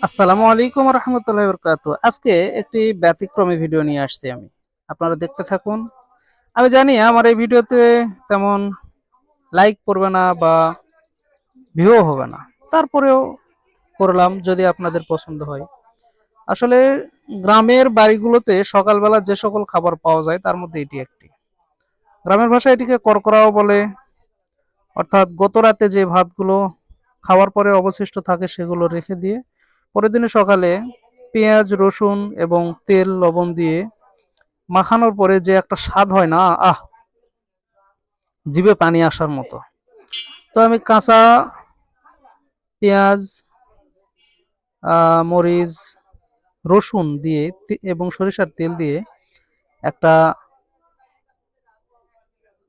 আসসালামু আলাইকুম রহমতুল্লাহ বরকাত আজকে একটি ব্যতিক্রমী ভিডিও নিয়ে আসছি আমি। আপনারা দেখতে থাকুন। আমি জানি আমার এই ভিডিওতে তেমন লাইক পড়বে না বা ভিউ হবে না। তারপরেও করলাম যদি আপনাদের পছন্দ হয়। আসলে গ্রামের বাড়িগুলোতে সকালবেলা যে সকল খাবার পাওয়া যায় তার মধ্যে এটি একটি। গ্রামের ভাষায় এটিকে করকরাও বলে। অর্থাৎ গত রাতে যে ভাতগুলো খাওয়ার পরে অবশিষ্ট থাকে সেগুলো রেখে দিয়ে পরের দিনে সকালে পেঁয়াজ, রসুন এবং তেল, লবণ দিয়ে মাখানোর পরে যে একটা স্বাদ হয় না, আহ, জিভে পানি আসার মতো। তো আমি কাঁচা পেঁয়াজ মরিচ, রসুন দিয়ে এবং সরিষার তেল দিয়ে একটা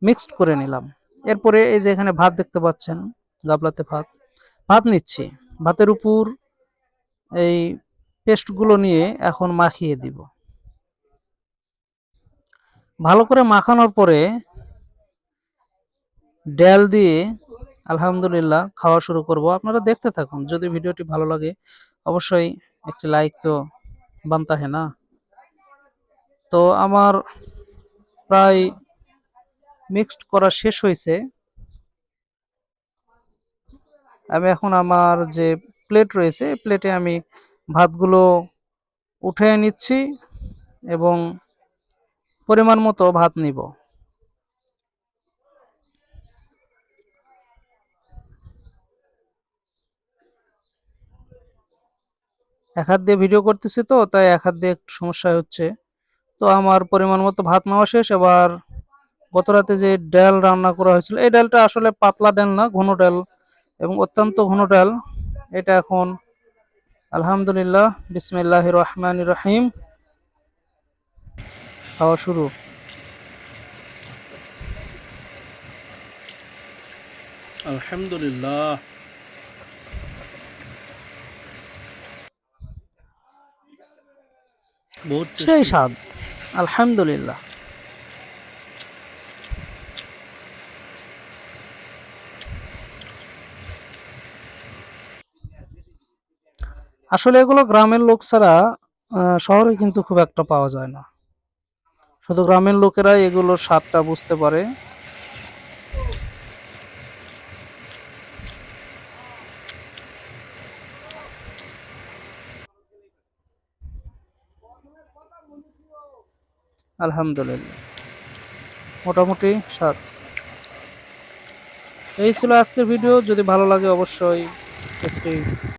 মিক্সড করে নিলাম। এরপরে এই যে এখানে ভাত দেখতে পাচ্ছেন গাবলাতে ভাত। ভাত নিচ্ছি। ভাতের উপর এই পেস্টগুলো নিয়ে এখন মাখিয়ে দিব। ভালো করে মাখানোর পরে ডাল দিয়ে আলহামদুলিল্লাহ খাওয়া শুরু করব। আপনারা দেখতে থাকুন, যদি ভিডিওটি ভালো লাগে অবশ্যই একটি লাইক তো বানতা হে না? তো আমার প্রায় মিক্সড করা শেষ হয়েছে। আমি এখন আমার যে প্লেট রয়েছে। প্লেটে আমি ভাতগুলো উঠে নিচ্ছি এবং পরিমাণ মতো ভাত নিব। এক হাত দিয়ে ভিডিও করতেছি তো, তাই এক হাত দিয়ে একটু সমস্যা হচ্ছে। তো আমার পরিমাণ মতো ভাত নেওয়া শেষ। এবার গত রাতে যে ডাল রান্না করা হয়েছিল, এই ডালটা আসলে পাতলা ডাল না, ঘন ডাল এবং অত্যন্ত ঘন ডাল। এটা এখন আলহামদুলিল্লাহ বিসমিল্লাহ রহমান রহিম। খাওয়া শুরু। আলহামদুলিল্লাহ। বহুত সেই। স্বাদ। আলহামদুলিল্লাহ। আসলে এগুলো গ্রামের লোক ছাড়া শহরে কিন্তু খুব একটা পাওয়া যায় না। শুধু গ্রামের লোকেরাই এগুলোর স্বাদটা বুঝতে পারে। আলহামদুলিল্লাহ। মোটামুটি স্বাদ। এই ছিল আজকের ভিডিও। যদি ভালো লাগে অবশ্যই একটি